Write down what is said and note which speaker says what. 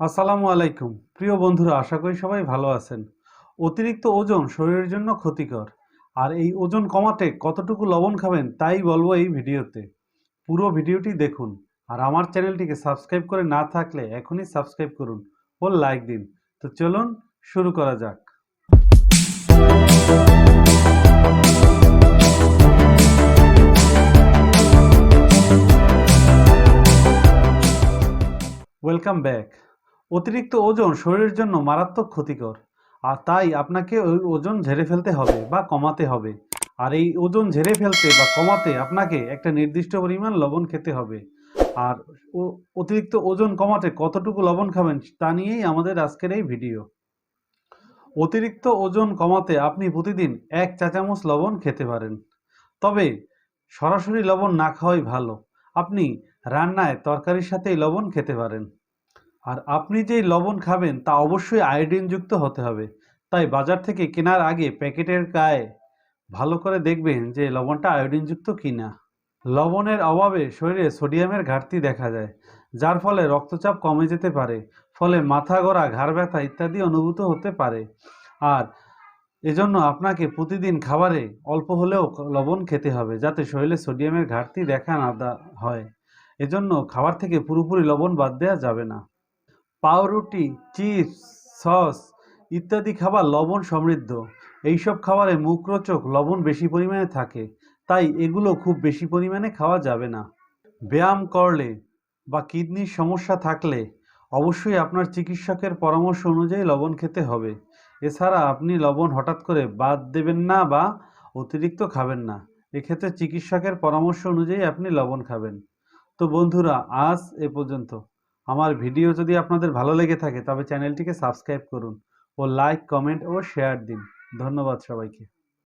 Speaker 1: আসসালামু আলাইকুম। প্রিয় বন্ধুরা, আশা করি সবাই ভালো আছেন। অতিরিক্ত ওজন শরীরের জন্য ক্ষতিকর। আর এই ওজন কমাতে কতটুকু লবণ খাবেন তাই বলব এই ভিডিওতে। পুরো ভিডিওটি দেখুন। আর আমার চ্যানেলটিকে সাবস্ক্রাইব করে না থাকলে এখনই সাবস্ক্রাইব করুন ও লাইক দিন। তো চলুন শুরু করা যাক। Welcome back. অতিরিক্ত ওজন শরীরের জন্য মারাত্মক ক্ষতিকর। আর তাই আপনাকে ওই ওজন ঝেড়ে ফেলতে হবে বা কমাতে হবে। আর এই ওজন ঝেড়ে ফেলতে বা কমাতে আপনাকে একটা নির্দিষ্ট পরিমাণ লবণ খেতে হবে। আর অতিরিক্ত ওজন কমাতে কতটুকু লবণ খাবেন তা নিয়েই আমাদের আজকের এই ভিডিও। অতিরিক্ত ওজন কমাতে আপনি প্রতিদিন এক চা চামচ লবণ খেতে পারেন। তবে সরাসরি লবণ না খাওয়াই ভালো। আপনি রান্নায় তরকারির সাথেই লবণ খেতে পারেন। আর আপনি যেই লবণ খাবেন তা অবশ্যই আয়োডিনযুক্ত হতে হবে। তাই বাজার থেকে কেনার আগে প্যাকেটের গায়ে ভালো করে দেখবেন যে লবণটা আয়োডিনযুক্ত কিনা। লবণের অভাবে শরীরে সোডিয়ামের ঘাটতি দেখা যায়, যার ফলে রক্তচাপ কমে যেতে পারে, ফলে মাথা গড়া ঘাড় ব্যথা ইত্যাদি অনুভূত হতে পারে। আর এজন্য আপনাকে প্রতিদিন খাবারে অল্প হলেও লবণ খেতে হবে, যাতে শরীরে সোডিয়ামের ঘাটতি দেখা না হয়। এজন্য খাবার থেকে পুরোপুরি লবণ বাদ দেওয়া যাবে না। পাউরুটি, চিপস, সস ইত্যাদি খাবার লবণ সমৃদ্ধ। এইসব খাবারে মুখরোচক লবণ বেশি পরিমাণে থাকে, তাই এগুলো খুব বেশি পরিমাণে খাওয়া যাবে না। ব্যায়াম করলে বা কিডনির সমস্যা থাকলে অবশ্যই আপনার চিকিৎসকের পরামর্শ অনুযায়ী লবণ খেতে হবে। এছাড়া আপনি লবণ হঠাৎ করে বাদ দেবেন না বা অতিরিক্ত খাবেন না। এক্ষেত্রে চিকিৎসকের পরামর্শ অনুযায়ী আপনি লবণ খাবেন। তো বন্ধুরা, আজ এ পর্যন্ত। আমার ভিডিও যদি আপনাদের ভালো লেগে থাকে, তবে চ্যানেলটিকে সাবস্ক্রাইব করুন ও লাইক কমেন্ট ও শেয়ার দিন। ধন্যবাদ সবাইকে।